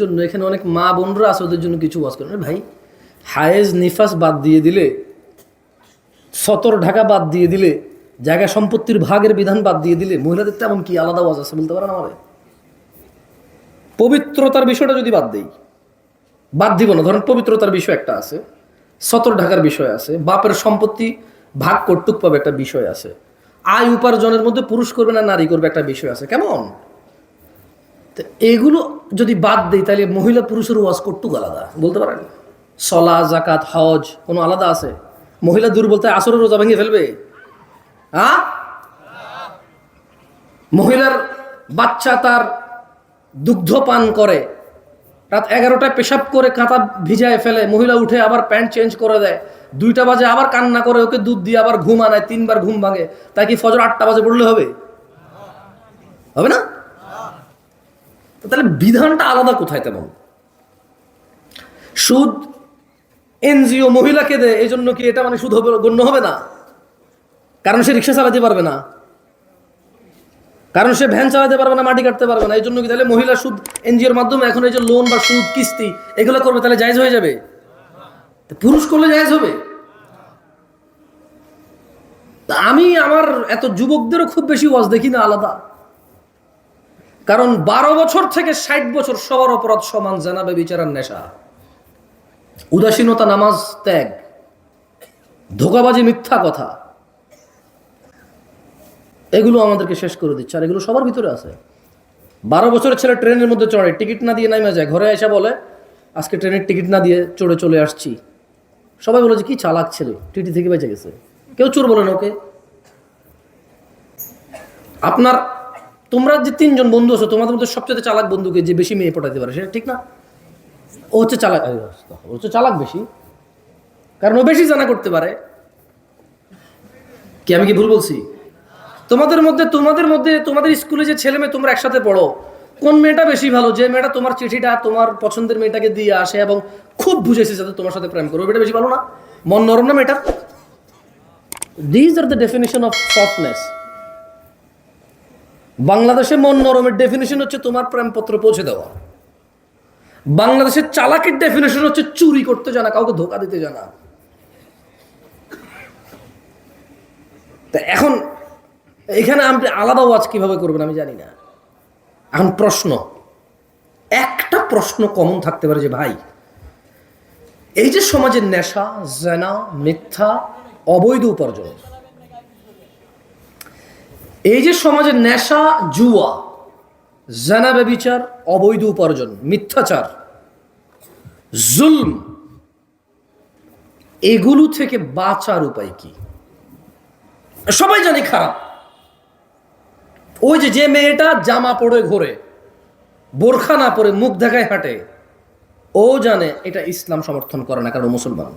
জন্য এখানে অনেক মা বোনরা আছে, ওদের জন্য কিছু ওয়াজ করেন ভাই, হায়েজ নিফাস বাদ দিয়ে দিলে, সতর ঢাকা বাদ দিয়ে দিলে, জায়গা সম্পত্তির ভাগের বিধান বাদ দিয়ে দিলে, মহিলাদের তেমন কি আলাদা ওয়াজ আছে বলতে পারেন আমারে পবিত্রতার বিষয়টা যদি বাদ দেই, বাদ দিব না। ধরেন পবিত্রতার বিষয় একটা আছে, সতর ঢাকার বিষয় আছে, বাপের সম্পত্তি ভাগ কর্তুক পাবে একটা বিষয় আছে, আয় উপার্জনের মধ্যে পুরুষ করবে না নারী করবে একটা বিষয় আছে। কেমন? তো এগুলো যদি বাদ দেই, তাহলে মহিলা পুরুষের ওয়াজ কর্তুক আলাদা, বলতে পারেন? সলা জাকাত হজ, কোনো আলাদা আছে? মহিলা দুর্বলতায় আসরের রোজা ভেঙে ফেলবে? হ্যাঁ মহিলার বাচ্চা তার দুগ্ধ পান করে, রাত এগারোটায় পেশাব করে কাঁথা ভিজায় ফেলে, মহিলা উঠে আবার প্যান্ট চেঞ্জ করে দেয়, দুইটা বাজে আবার কান্না করে, ওকে দুধ দিয়ে আবার ঘুম আনায়, তিনবার ঘুম ভাঙে, তাই কি ফজর আটটা বাজে পড়লে হবে? হবে না? তাহলে বিধানটা আলাদা কোথায় তেমন সুদ, এনজিও, মহিলাকে দেয় এই জন্য কি এটা মানে সুদ হবে, গণ্য হবে না? কারণ সে রিক্সা চালাতে পারবে না। কারণ সে ভ্যান চালাতে পারবে না, মাটি কাটতে পারবে না। এই জন্য কি তাহলে মহিলা সুদ, এনজিওর মাধ্যমে এখন এই যে লোন বা সুদ, কিস্তি, এগুলো করবে, তাহলে জায়জ হয়ে যাবে? পুরুষ করলে জায়জ হবে? আমি, আমার এত যুবকদেরও খুব বেশি ওয়াজ দেখি না আলাদা। কারণ বারো বছর থেকে ষাট বছর সবার অপরাধ সমান জানাবে বিচারার নেশা। উদাসীনতা নামাজ ত্যাগ, ধোকাবাজি মিথ্যা কথা, এগুলো আমাদেরকে শেষ করে দিচ্ছে, আর এগুলো সবার ভিতরে আছে। বারো বছরের ছেলে ট্রেনের মধ্যে চড়ে, টিকিট না দিয়ে নামে যায়, ঘরে এসে বলে, আজকে ট্রেনের টিকিট না দিয়ে চড়ে চলে আসছি। সবাই বলে যে, কি চালাক ছেলে, টিটি থেকে বেঁচে গেছে। কেউ চোর বলে না, ওকে? আপনার তোমরা যে তিনজন বন্ধু আছো, তোমাদের মধ্যে সবচেয়ে চালাক বন্ধুকে যে বেশি মেয়ে পটাতে পারে, সেটা ঠিক না? ও হচ্ছে চালাক ও হচ্ছে চালাক বেশি। কারণ ও বেশি জানা করতে পারে। কি আমি কি ভুল বলছি? তোমাদের মধ্যে তোমাদের মধ্যে, তোমাদের স্কুলে যে ছেলে মেয়ে তোমরা একসাথে পড়ো, কোন মেয়েটা বেশি ভালো? যে মেয়েটা তোমার চিঠিটা, তোমার পছন্দের মেয়েটাকে দিয়ে আসে এবং খুব বুঝেছে যাতে তোমার সাথে প্রেম করো ওই মেয়েটা বেশি ভালো না? মন নরম না মেয়েটা these are the definition of softness বাংলাদেশে মন নরমের ডেফিনেশন হচ্ছে তোমার প্রেমপত্র পৌঁছে দেওয়া। বাংলাদেশের চালাকের ডেফিনেশন হচ্ছে চুরি করতে জানা, কাউকে ধোকা দিতে জানা। তা এখন এখানে আপনি আলাদা ওয়াজ কীভাবে করবেন আমি জানি না। এখন প্রশ্ন, একটা প্রশ্ন কমন থাকতে পারে যে, ভাই, এই যে সমাজের নেশা, জেনা, মিথ্যা, অবৈধ উপার্জন এই যে সমাজে নেশা, জুয়া জানা ব্যবিচার অবৈধ উপার্জন, মিথ্যাচার, জুলম, এগুলো থেকে বাঁচার উপায় কি? সবাই জানি খারাপ। ওই যে যে মেয়েটা জামা পরে ঘোরে, বোরখা না পরে মুখ দেখায় হাঁটে, ও জানে এটা ইসলাম সমর্থন করে না কারণ মুসলমান।